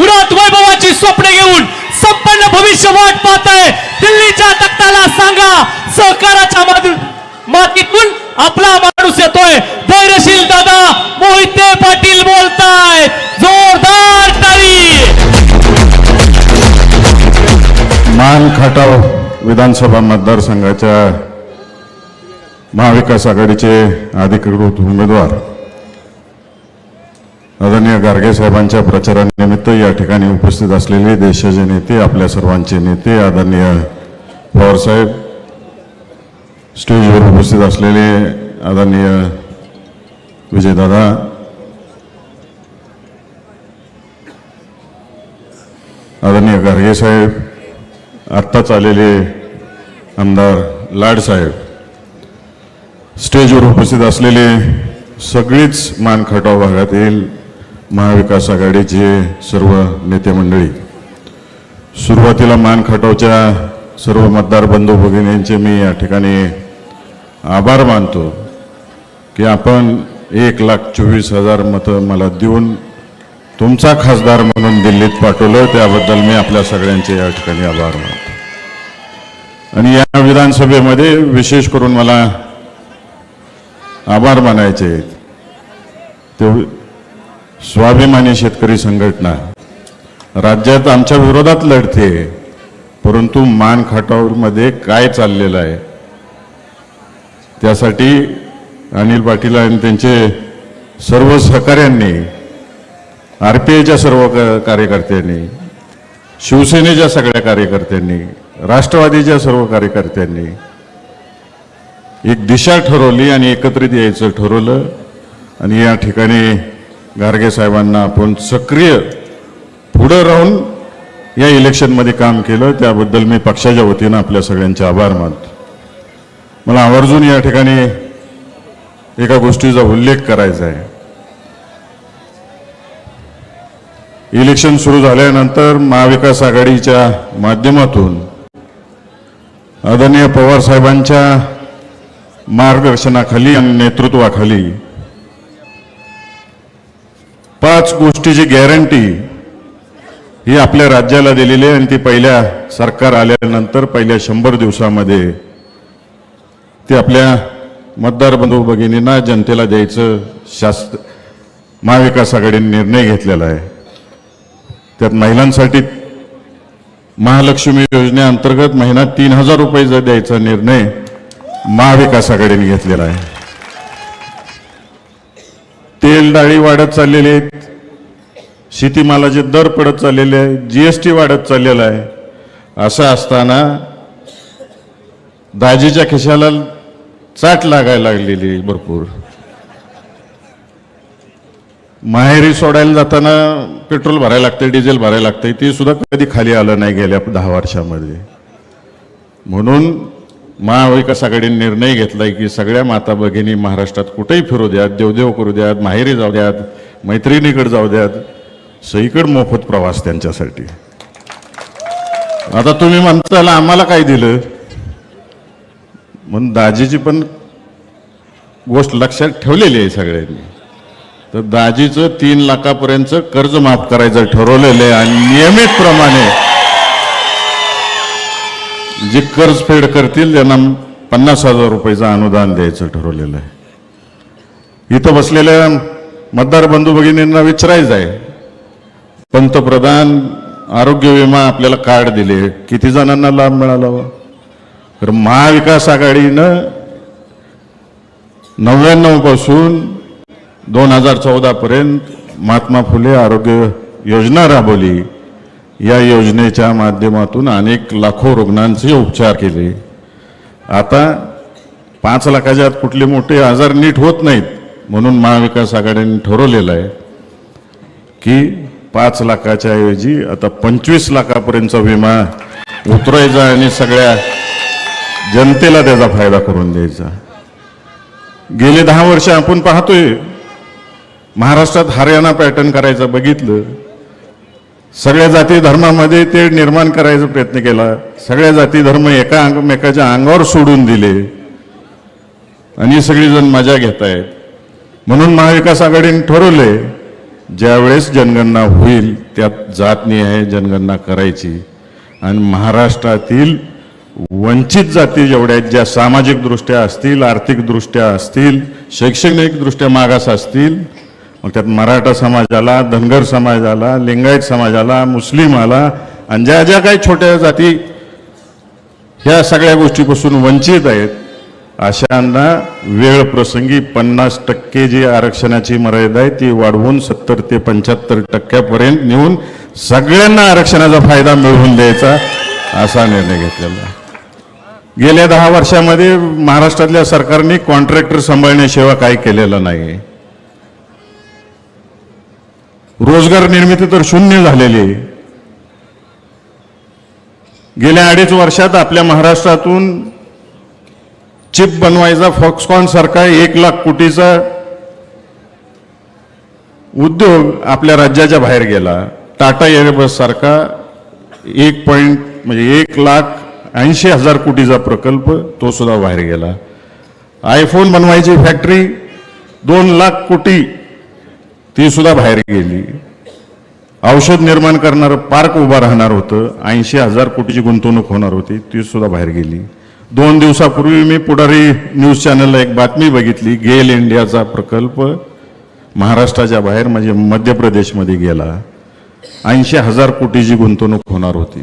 उन्हात वैभवाची स्वप्न घेऊन संपन्न भविष्य वाट पाहत आहे. दिल्लीच्या तख्ताला सांगा सहकाराच्या माधू- मातीतून आपला माणूस येतोय. धैर्यशील दादा मोहिते पाटील बोलतायत. जोरदार टाळी मान खटाव विधानसभा मतदारसंघाच्या महाविकास आघाडीचे अधिकृत उमेदवार आदरणीय गार्गे साहेबांच्या प्रचारानिमित्त या ठिकाणी उपस्थित असलेले देशाचे नेते आपल्या सर्वांचे नेते आदरणीय पवारसाहेब स्टेजवर उपस्थित असलेले आदरणीय विजयदादा आदरणीय गारगे साहेब आत्ताच आलेले आमदार लाडसाहेब स्टेजवर उपस्थित असलेले सगळीच मान खटाव भागातील महाविकास आघाडीचे सर्व नेते मंडळी सुरुवातीला मान खटावच्या सर्व मतदार बंधू भगिनींचे मी या ठिकाणी आभार मानतो की आपण एक लाख चोवीस हजार मतं मला देऊन तुमचा खासदार म्हणून दिल्लीत पाठवलं त्याबद्दल मी आपल्या सगळ्यांचे या ठिकाणी आभार मानतो आणि या विधानसभेमध्ये विशेष करून मला आभार मानायचे आहेत. ते स्वाभिमानी शेतकरी संघटना. राज्यात आमच्या विरोधात लढते परंतु मान खाटावरमध्ये काय चाललेलं आहे? त्यासाठी अनिल पाटील आणि त्यांचे सर्व सहकाऱ्यांनी आर पी आयच्या सर्व कार्यकर्त्यांनी शिवसेनेच्या सगळ्या कार्यकर्त्यांनी राष्ट्रवादीच्या सर्व कार्यकर्त्यांनी एक दिशा ठरवली आणि एकत्रित यायचं ठरवलं. आणि या ठिकाणी गारगे साहेबांना आपण सक्रिय पुढं राहून या इलेक्शनमध्ये काम केलं त्याबद्दल मी पक्षाच्या वतीनं आपल्या सगळ्यांचे आभार मानतो. मला आवर्जून या ठिकाणी एका गोष्टीचा उल्लेख करायचा आहे. इलेक्शन सुरू झाल्यानंतर महाविकास आघाडीच्या माध्यमातून आदरणीय पवार साहेबांच्या मार्गदर्शनाखाली आणि नेतृत्वाखाली पाच गोष्टीची गॅरंटी ही आपल्या राज्याला दिलेली आहे आणि ती पहिल्या सरकार आल्यानंतर पहिल्या शंभर दिवसामध्ये ती आपल्या मतदार बंधू भगिनींना जनतेला द्यायचं शास्त्र महाविकास आघाडीने निर्णय घेतलेला आहे. त्यात महिलांसाठी महालक्ष्मी योजनेअंतर्गत महिना तीन हजार रुपये जर द्यायचा निर्णय महाविकास आघाडीने घेतलेला आहे. तेल डाळी वाढत चाललेले आहेत. शेतीमालाचे दर पडत चाललेले आहे जीएसटी वाढत चाललेला आहे. असं असताना दाजीच्या खिशाला चाट लागायला लागलेली भरपूर. माहेरी सोडायला जाताना पेट्रोल भरायला लागतं डिझेल भरायला लागतं. ते सुद्धा कधी खाली आलं नाही गेल्या दहा वर्षामध्ये. म्हणून महाविकास आघाडीने निर्णय घेतलाय की सगळ्या माता भगिनी महाराष्ट्रात कुठेही फिरू द्यात देवदेव करू द्यात माहेरी जाऊ द्यात मैत्रिणीकडे जाऊ द्यात सईकड मोफत प्रवास त्यांच्यासाठी. आता तुम्ही म्हणताला आम्हाला काय दिलं? म्हणून दाजीची पण गोष्ट लक्षात ठेवलेली आहे सगळ्यांनी. तर दाजीचं तीन लाखापर्यंत कर्ज माफ करायचं ठरवलेलं आहे आणि नियमितप्रमाणे जे कर्ज फेड करतील त्यांना पन्नास हजार रुपयाचं अनुदान द्यायचं ठरवलेलं आहे. इथं बसलेल्या मतदार बंधू भगिनींना विचारायचं आहे. पंतप्रधान आरोग्य विमा आपल्याला कार्ड दिले किती जणांना लाभ मिळाला हो? तर महाविकास आघाडीनं नव्याण्णवपासून दोन हजार चौदापर्यंत महात्मा फुले आरोग्य योजना राबवली. या योजनेच्या माध्यमातून अनेक लाखो रुग्णांचे उपचार केले. आता पाच लाखाच्या आत कुठले मोठे आजार नीट होत नाहीत म्हणून महाविकास आघाडीने ठरवलेलं आहे की पाच लाखाच्या ऐवजी आता पंचवीस लाखापर्यंतचा विमा उतरायचा आणि सगळ्या जनतेला त्याचा फायदा करून द्यायचा. गेले दहा वर्ष आपण पाहतोय महाराष्ट्रात हरियाणा पॅटर्न करायचं बघितलं सगळ्या जाती धर्मामध्ये ते निर्माण करायचा प्रयत्न केला. सगळ्या जाती धर्म एका एकमेकाच्या अंगावर सोडून दिले. आणि सगळीजण मजा घेत आहेत. म्हणून महाविकास आघाडीने ठरवले ज्यावेळेस जनगणना होईल त्यात जातनिहाय जनगणना करायची. आणि महाराष्ट्रातील वंचित जाती जेवढ्या आहेत ज्या सामाजिकदृष्ट्या असतील आर्थिकदृष्ट्या असतील शैक्षणिकदृष्ट्या मागास असतील मग त्यात मराठा समाजाला धनगर समाजाला लिंगायत समाजाला मुस्लिम आला आणि ज्या ज्या काही छोट्या जाती ह्या सगळ्या गोष्टीपासून वंचित आहेत अशांना वेळ प्रसंगी पन्नास टक्के जी आरक्षणाची मर्यादा आहे ती वाढवून सत्तर ते पंच्याहत्तर टक्क्यापर्यंत नेऊन सगळ्यांना आरक्षणाचा फायदा मिळवून द्यायचा असा निर्णय घेतलेला गेल्या दहा वर्षामध्ये महाराष्ट्रातल्या सरकारने कॉन्ट्रॅक्टर सांभाळण्याशिवाय काही केलेलं नाही रोजगार निर्मिती तर शून्य झालेली आहे. गेल्या अडीच वर्षात आपल्या महाराष्ट्रातून चिप बनवायचा फॉक्सकॉन सारखा एक लाख कोटीचा उद्योग आपल्या राज्याच्या बाहेर गेला. टाटा एअरबस सारखा एक पॉईंट म्हणजे एक लाख ऐंशी हजार कोटीचा प्रकल्प तो सुद्धा बाहेर गेला. आयफोन बनवायची फॅक्टरी दोन लाख कोटी ती सुद्धा बाहेर गेली. औषध निर्माण करणारं पार्क उभं राहणार होतं. ऐंशी हजार कोटीची गुंतवणूक होणार होती. ती सुद्धा बाहेर गेली. दोन दिवसापूर्वी मी पुढारी न्यूज चॅनलला एक बातमी बघितली. गेल इंडियाचा प्रकल्प महाराष्ट्राच्या बाहेर म्हणजे मध्य प्रदेशमध्ये गेला. ऐंशी हजार कोटीची गुंतवणूक होणार होती.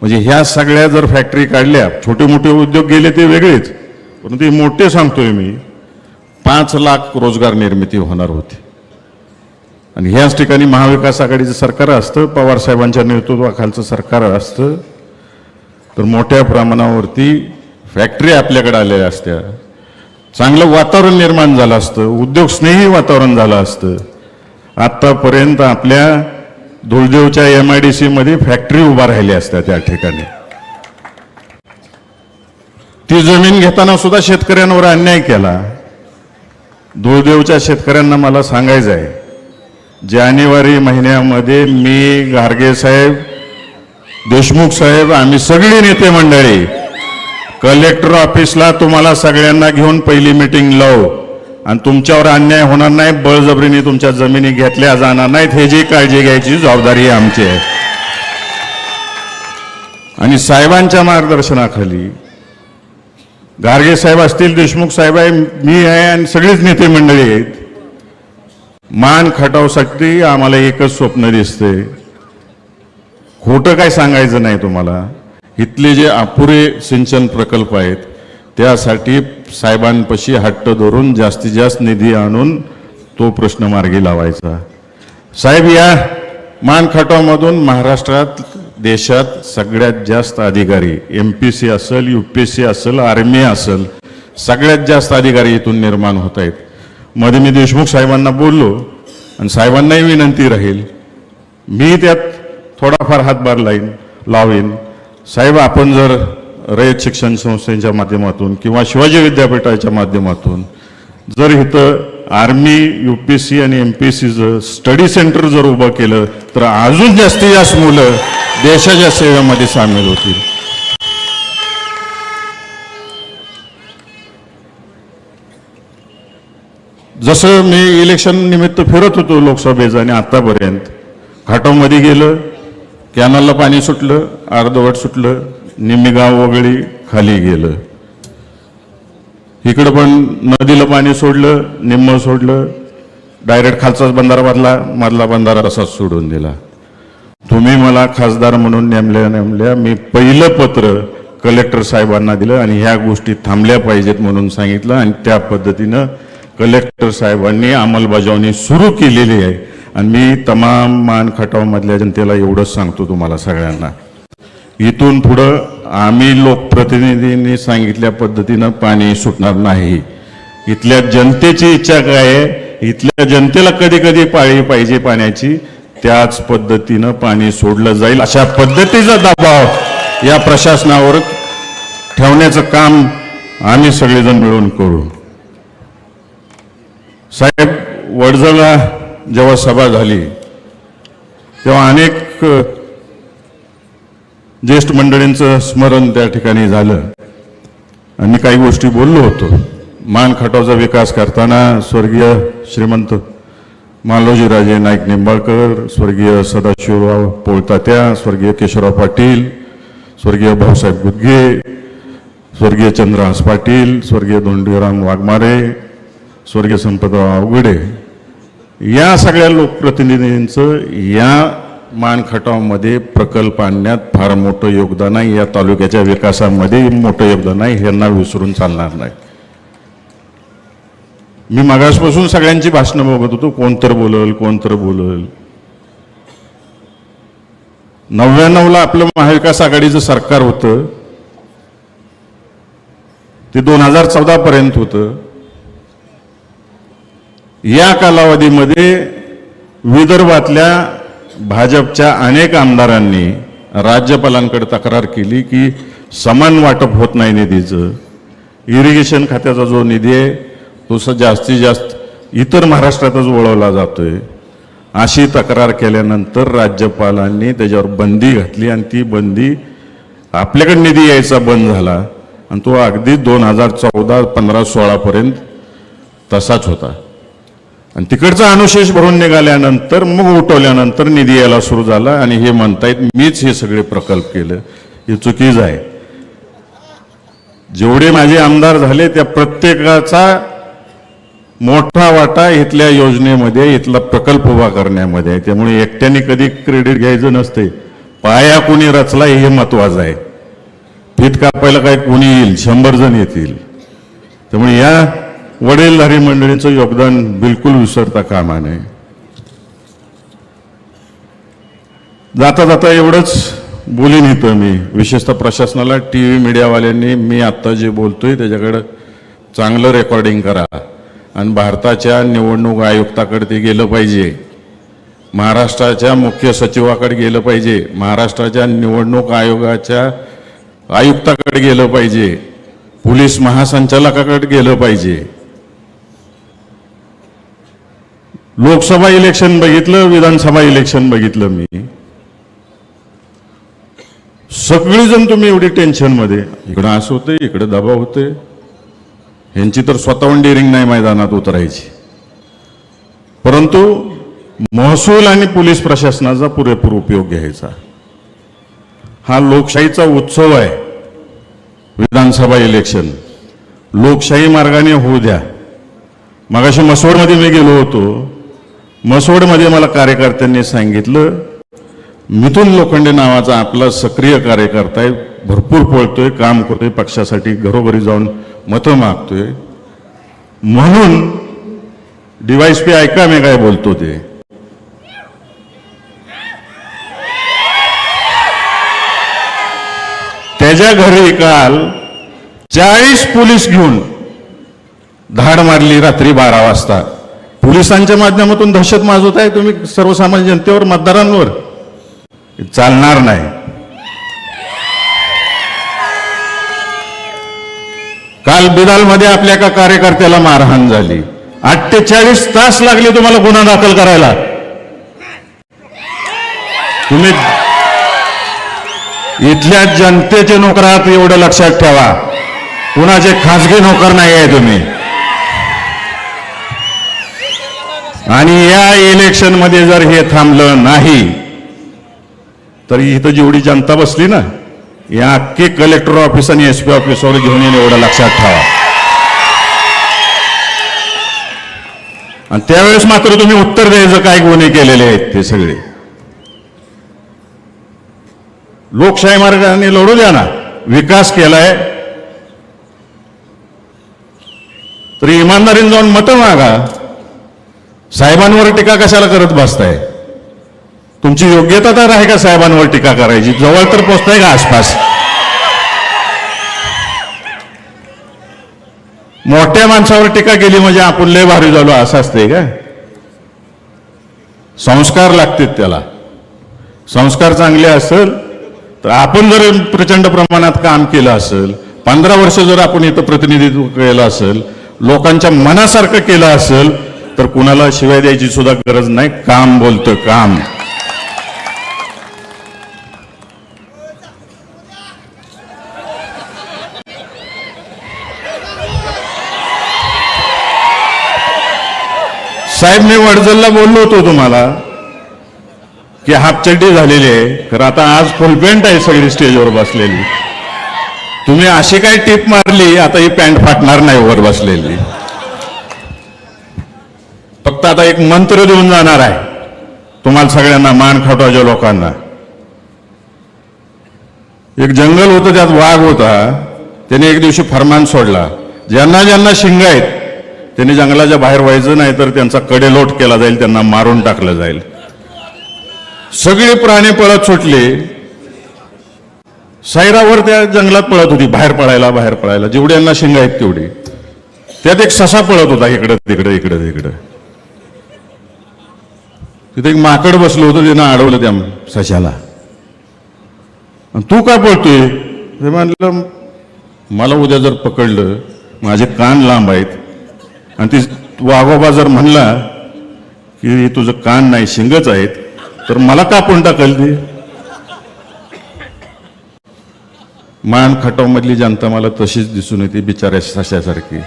म्हणजे ह्या सगळ्या जर फॅक्टरी काढल्या छोटे मोठे उद्योग गेले ते वेगळेच. परंतु मोठे सांगतोय मी पाच लाख रोजगार निर्मिती होणार होती. आणि ह्याच ठिकाणी महाविकास आघाडीचं सरकार असतं पवार साहेबांच्या नेतृत्वाखालचं सरकार असतं. तर मोठ्या प्रमाणावरती फॅक्टरी आपल्याकडे आलेल्या असत्या. चांगलं वातावरण निर्माण झालं असतं उद्योगस्नेही वातावरण झालं असतं. आत्तापर्यंत आपल्या धुळदेवच्या एम आय डी सीमध्ये फॅक्टरी उभा राहिल्या असत्या त्या ठिकाणी. ती जमीन घेताना सुद्धा शेतकऱ्यांवर अन्याय केला. धुळदेवच्या शेतकऱ्यांना मला सांगायचं आहे जानेवारी महिन्यामध्ये मी गार्गे साहेब देशमुख साहेब आम्ही सगळी नेते मंडळी कलेक्टर ऑफिसला तुम्हाला सगळ्यांना घेऊन पहिली मीटिंग लावू. आणि तुमच्यावर अन्याय होणार नाही बळजबरीने तुमच्या जमिनी घेतल्या जाणार नाहीत हे जी काळजी घ्यायची जबाबदारी आमची आहे. आणि साहेबांच्या मार्गदर्शनाखाली गार्गे साहेब असतील देशमुख साहेब आहे मी आहे आणि सगळीच नेते मंडळी आहेत. मान खटावसाठी आम्हाला एकच स्वप्न दिसते. खोटं काय सांगायचं नाही तुम्हाला. इथले जे अपुरे सिंचन प्रकल्प आहेत त्यासाठी साहेबांपाशी हट्ट धरून जास्तीत जास्त निधी आणून तो प्रश्न मार्गी लावायचा. साहेब या मान खटावमधून महाराष्ट्रात देशात सगळ्यात जास्त अधिकारी एम पी सी असेल यू पी सी असेल आर्मी असेल सगळ्यात जास्त अधिकारी इथून निर्माण होत आहेत. मध्ये मी देशमुख साहेबांना बोललो आणि साहेबांनाही विनंती राहील मी त्यात थोडाफार हातभार लाईन लावेन. साहेब आपण जर रयत शिक्षण संस्थेच्या माध्यमातून किंवा शिवाजी विद्यापीठाच्या माध्यमातून जर इथं आर्मी यू पी सी आणि एम पी सीचं स्टडी सेंटर जर उभं केलं तर अजून जास्तीत जास्त मुलं देशाच्या सेवेमध्ये सामील होतील. जसं मी इलेक्शन निमित्त फिरत होतो लोकसभेचं आणि आत्तापर्यंत घाटामध्ये गेलं कॅनलला पाणी सुटलं अर्धवट सुटलं निम्मीगाव वगळी खाली गेलं. इकडं पण नदीला पाणी सोडलं निम्म सोडलं डायरेक्ट खालचाच बंधारा बांधला मधला बंधारा असाच सोडून दिला. तुम्ही मला खासदार म्हणून नेमल्या नेमल्या मी पहिलं पत्र कलेक्टर साहेबांना दिलं आणि ह्या गोष्टी थांबल्या पाहिजेत म्हणून सांगितलं आणि त्या पद्धतीनं कलेक्टर साहेबांनी अंमलबजावणी सुरू केलेली आहे. आणि मी तमाम मान खटावमधल्या जनतेला एवढंच सांगतो तुम्हाला सगळ्यांना. इथून पुढं आम्ही लोकप्रतिनिधींनी सांगितल्या पद्धतीनं पाणी सुटणार नाही. इथल्या जनतेची इच्छा काय आहे? इथल्या जनतेला कधी कधी पाळी पाहिजे पाण्याची. त्याच पद्धतीनं पाणी सोडलं जाईल. अशा पद्धतीचा दबाव या प्रशासनावर ठेवण्याचं काम आम्ही सगळेजण मिळून करू. साहेब वडजला जेव्हा सभा झाली तेव्हा अनेक ज्येष्ठ मंडळींचं स्मरण त्या ठिकाणी झालं. आणि काही गोष्टी बोललो होतो. मान खटावचा विकास करताना स्वर्गीय श्रीमंत मालोजीराजे नाईक निंबाळकर स्वर्गीय सदाशिवराव पोळतात्या स्वर्गीय केशवराव पाटील स्वर्गीय भाऊसाहेब गुदगे स्वर्गीय चंद्रहास पाटील स्वर्गीय धोंडीराम वाघमारे स्वर्गीय संपदा अवघडे या सगळ्या लोकप्रतिनिधींचं या मानखटावमध्ये प्रकल्प आणण्यात फार मोठं योगदान आहे. या तालुक्याच्या विकासामध्ये मोठं योगदान आहे ह्यांना विसरून चालणार नाही. मी मागासपासून सगळ्यांची भाषणं बघत होतो कोण तर बोलल कोण तर बोलल. नव्याण्णवला आपलं महाविकास आघाडीचं सरकार होतं. ते दोन हजार चौदापर्यंत होतं. या कालावधीमध्ये विदर्भातल्या भाजपच्या अनेक आमदारांनी राज्यपालांकडे तक्रार केली की समान वाटप होत नाही निधीचं. इरिगेशन खात्याचा जो निधी आहे तो स जास्तीत जास्त इतर महाराष्ट्रातच वळवला जातोय. अशी तक्रार केल्यानंतर राज्यपालांनी त्याच्यावर बंदी घातली आणि ती बंदी आपल्याकडे निधी यायचा बंद झाला आणि तो अगदी दोन हजार चौदा पंधरा सोळापर्यंत तसाच होता. आणि तिकडचा अनुशेष भरून निघाल्यानंतर मग उठवल्यानंतर निधी यायला सुरू झाला आणि हे म्हणतायत मीच हे सगळे प्रकल्प केलं. हे चुकीचं आहे. जेवढे माझे आमदार झाले त्या प्रत्येकाचा मोठा वाटा इथल्या योजनेमध्ये इथला प्रकल्प उभा करण्यामध्ये आहे. त्यामुळे एकट्याने कधी क्रेडिट घ्यायचं नसते. पाया कोणी रचला हे महत्वाचं आहे. फीत कापायला काय कोणी येईल? शंभर जण येतील. त्यामुळे या वडीलधारी मंडळीचं योगदान बिलकुल विसरता कामा नये. जाता जाता एवढंच बोलीन इथं मी. विशेषतः प्रशासनाला टी व्ही मीडियावाल्यांनी मी आत्ता जे बोलतोय त्याच्याकडं चांगलं रेकॉर्डिंग करा. आणि भारताच्या निवडणूक आयुक्ताकडे ते गेलं पाहिजे. महाराष्ट्राच्या मुख्य सचिवाकडे गेलं पाहिजे. महाराष्ट्राच्या निवडणूक आयोगाच्या आयुक्ताकडे गेलं पाहिजे. पोलीस महासंचालकाकडे गेलं पाहिजे. लोकसभा इलेक्शन बघितलं विधानसभा इलेक्शन बघितलं मी. सगळीजण तुम्ही एवढी टेन्शनमध्ये इकडं असं होते इकडं दबाव होते. ह्यांची तर स्वतःहून डेअरिंग नाही मैदानात उतरायची. परंतु महसूल आणि पोलीस प्रशासनाचा पुरेपूर उपयोग घ्यायचा. हा लोकशाहीचा उत्सव आहे. विधानसभा इलेक्शन. लोकशाही मार्गाने होऊ द्या. मगाशी मसोडमध्ये मी गेलो होतो. मसोडमध्ये मला कार्यकर्त्यांनी सांगितलं मिथुन लोखंडे नावाचा आपला सक्रिय कार्यकर्ता आहे भरपूर पळतोय काम करतोय पक्षासाठी घरोघरी जाऊन मतं मागतोय. म्हणून डिवाईस पी ऐका मी काय बोलतो ते. त्याच्या घरी काल चाळीस पोलीस घेऊन धाड मारली रात्री बारा वाजता. पोलिसांच्या माध्यमातून दहशत माजवत आहे तुम्ही सर्वसामान्य जनतेवर मतदारांवर. चालणार नाही. काल बिदालमध्ये आपल्या एका कार्यकर्त्याला मारहाण झाली. अठ्ठेचाळीस तास लागले तुम्हाला गुन्हा दाखल करायला. तुम्ही इथल्या जनतेचे नोकर आहात एवढं लक्षात ठेवा. कुणाचे खासगी नोकर नाही आहे तुम्ही. आणि या इलेक्शनमध्ये जर हे थांबलं नाही तर इथं जेवढी जनता बसली ना या अख्खे कलेक्टर ऑफिस आणि एस पी ऑफिसवर घेऊन येईल एवढं लक्षात ठेवा. आणि त्यावेळेस मात्र तुम्ही उत्तर द्यायचं काय गुन्हे केलेले आहेत ते सगळे. लोकशाही मार्गाने लढू द्या ना विकास केलाय. तर इमानदारीने जाऊन मतं मागा. साहेबांवर टीका कशाला करत बसताय? तुमची योग्यता तर आहे का साहेबांवर टीका करायची? जवळ तर पोचताय का आसपास? मोठ्या माणसावर टीका केली म्हणजे आपण लय भारी झालो असं असतंय का? संस्कार लागतात त्याला. संस्कार चांगले असेल तर आपण जर प्रचंड प्रमाणात काम केलं असेल पंधरा वर्ष जर आपण इथं प्रतिनिधित्व केलं असेल लोकांच्या मनासारखं केलं असेल तर कुणाला शिवाय द्यायची सुद्धा गरज नाही. काम बोलतं काम. साहेब मी वडजलला बोललो होतो तुम्हाला की हापचड्डी झालेली आहे. तर आता आज फुल पॅन्ट आहे सगळी स्टेजवर बसलेली. तुम्ही अशी काय टीप मारली आता ही पॅन्ट फाटणार नाही वर बसलेली. आता एक मंत्र देऊन जाणार आहे. तुम्हाला सगळ्यांना मान खटवाच्या लोकांना. एक जंगल होतं त्यात वाघ होता. त्याने एक दिवशी फरमान सोडला. ज्यांना ज्यांना शिंग आहेत त्यांनी जंगलाच्या बाहेर व्हायचं नाही तर त्यांचा कडेलोट केला जाईल त्यांना मारून टाकलं जाईल. सगळे प्राणी पळत सुटले. सैरावर त्या जंगलात पळत होती बाहेर पळायला बाहेर पळायला. जेवढ्यांना शिंग आहेत तेवढी. त्यात एक ससा पळत होता इकडं तिकडं इकडं तिकडं. तिथे एक माकड बसलो होतं त्यानं अडवलं त्या सशाला. आणि तू का पळतोय? ते म्हणलं मला उद्या जर पकडलं माझे कान लांब आहेत. आणि ती वाघोबा जर म्हणला की तुझं कान नाही शिंगच आहेत तर मला कापून टाकल ती? मान खटावमधली जनता मला तशीच दिसून येते बिचाऱ्या सशासारखी.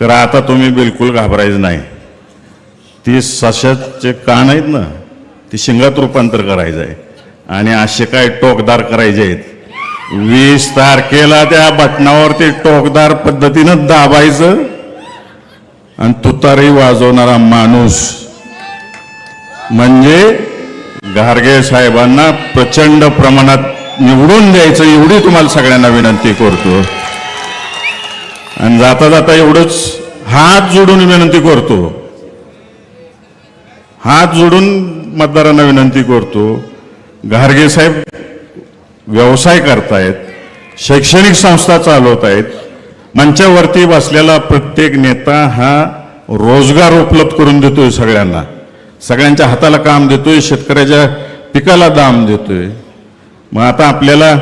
तर आता तुम्ही बिलकुल घाबरायचं नाही. ती सशाचे कान आहेत ना ती शिंगात रूपांतर करायचं आहे. आणि असे काय टोकदार करायचे आहेत. वीस तारखेला त्या बटणावरती ते टोकदार पद्धतीनं दाबायचं आणि तुतारी वाजवणारा माणूस. म्हणजे गारगे साहेबांना प्रचंड प्रमाणात निवडून द्यायचं एवढी तुम्हाला सगळ्यांना विनंती करतो. आणि जाता जाता एवढंच हात जोडून विनंती करतो. हात जोडून मतदारांना विनंती करतो घारगे साहेब व्यवसाय करतायत शैक्षणिक संस्था चालवत आहेत मंचावरती बसलेला प्रत्येक नेता हा रोजगार उपलब्ध करून देतोय सगळ्यांना. सगळ्यांच्या हाताला काम देतोय शेतकऱ्याच्या पिकाला दाम देतोय. मग आता आपल्याला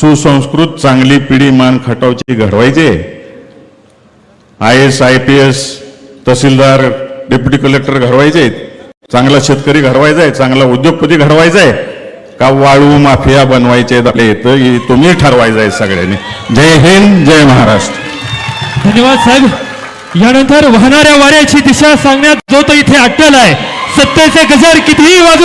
सुसंस्कृत चांगली पिढी मान खटावची घडवायची I S I P S tehsildar deputy collector घडवायचे आहेत. चांगला शेतकरी घडवायचा आहे चांगला उद्योगपती घडवायचा आहे का वाळू माफिया बनवायचे आहेत आपल्या तुम्ही ठरवायचं आहे सगळ्यांनी. जय हिंद जय महाराष्ट्र. धन्यवाद साहेब. यानंतर वाहणाऱ्या वाऱ्याची दिशा सांगण्यात जो तो इथे अट्टल आहे सत्तेचे गजर कितीही वाजू